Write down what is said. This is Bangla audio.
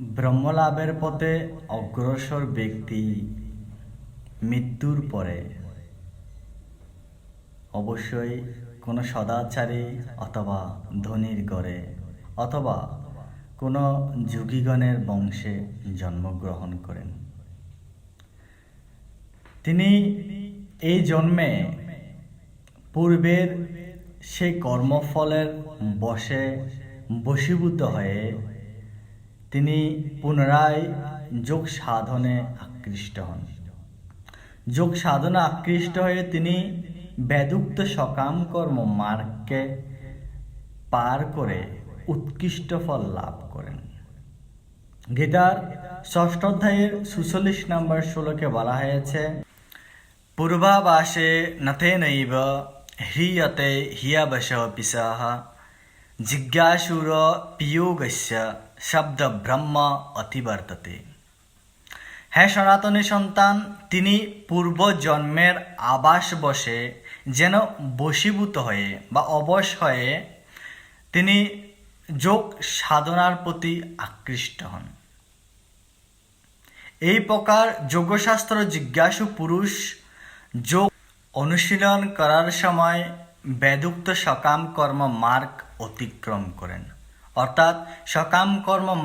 ব্রহ্মলাভের পথে অগ্রসর ব্যক্তি মৃত্যুর পরে। অবশ্যই কোনো সদাচারী অথবা ধনির ঘরে অথবা কোনো যুগীগণের বংশে জন্মগ্রহণ করেন। তিনি এই জন্মে পূর্বের সেই কর্মফলের বশে বশীভূত হয়ে তিনি পুনরায় যোগ সাধনে আকৃষ্ট হন। যোগ সাধনে আকৃষ্ট হয়ে তিনি বেদুক্ত সকাম কর্ম মার্গকে পার করে উৎকৃষ্ট ফল লাভ করেন। গীতার ষষ্ঠ অধ্যায়ের সুচল্লিশ নম্বর শ্লোকে বলা হয়েছে পূর্বাবাসে নথেনৈব হ্রিয়তে হিয়াবশ পিসাহ জিজ্ঞাসুর পিয়োগস্য শব্দ ব্রহ্ম অতিবর্ততে হ্যাঁ সনাতনী সন্তান, তিনি পূর্ব জন্মের আবাস বসে যেন বশীভূত হয়ে বা অবশ হয়ে তিনি যোগ সাধনার প্রতি আকৃষ্ট হন। এই প্রকার যোগশাস্ত্র জিজ্ঞাসু পুরুষ যোগ অনুশীলন করার সময় বেদুক্ত সকাম কর্ম মার্গ অতিক্রম করেন। অর্থাৎ সকাম কর্ম